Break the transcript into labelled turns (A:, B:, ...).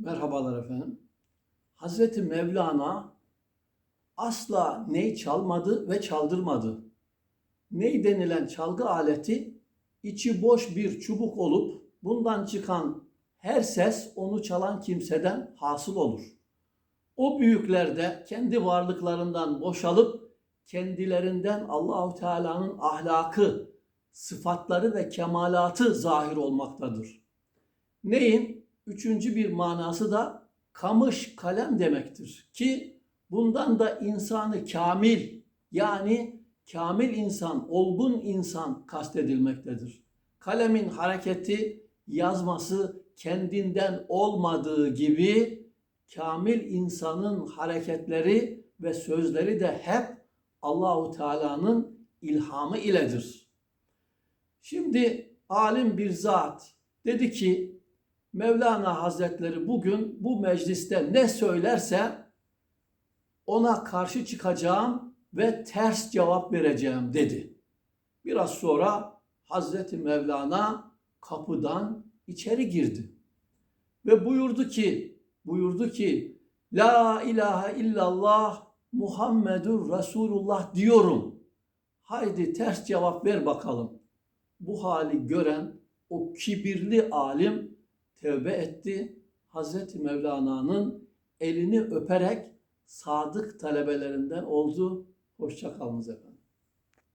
A: Merhabalar efendim. Hazreti Mevlana asla ney çalmadı ve çaldırmadı. Ney denilen çalgı aleti içi boş bir çubuk olup bundan çıkan her ses onu çalan kimseden hasıl olur. O büyükler de kendi varlıklarından boşalıp kendilerinden Allahu Teala'nın ahlakı, sıfatları ve kemalatı zahir olmaktadır. Neyin üçüncü bir manası da kamış kalem demektir ki bundan da insanı kamil yani kamil insan, olgun insan kastedilmektedir. Kalemin hareketi, yazması kendinden olmadığı gibi kamil insanın hareketleri ve sözleri de hep Allahu Teala'nın ilhamı iledir. Şimdi alim bir zat dedi ki Mevlana Hazretleri bugün bu mecliste ne söylerse ona karşı çıkacağım ve ters cevap vereceğim dedi. Biraz sonra Hazreti Mevlana kapıdan içeri girdi. Ve buyurdu ki, buyurdu ki La ilahe illallah Muhammedur Resulullah diyorum. Haydi ters cevap ver bakalım. Bu hali gören o kibirli alim tevbe etti. Hazreti Mevlana'nın elini öperek sadık talebelerinden oldu. Hoşça kalınız efendim.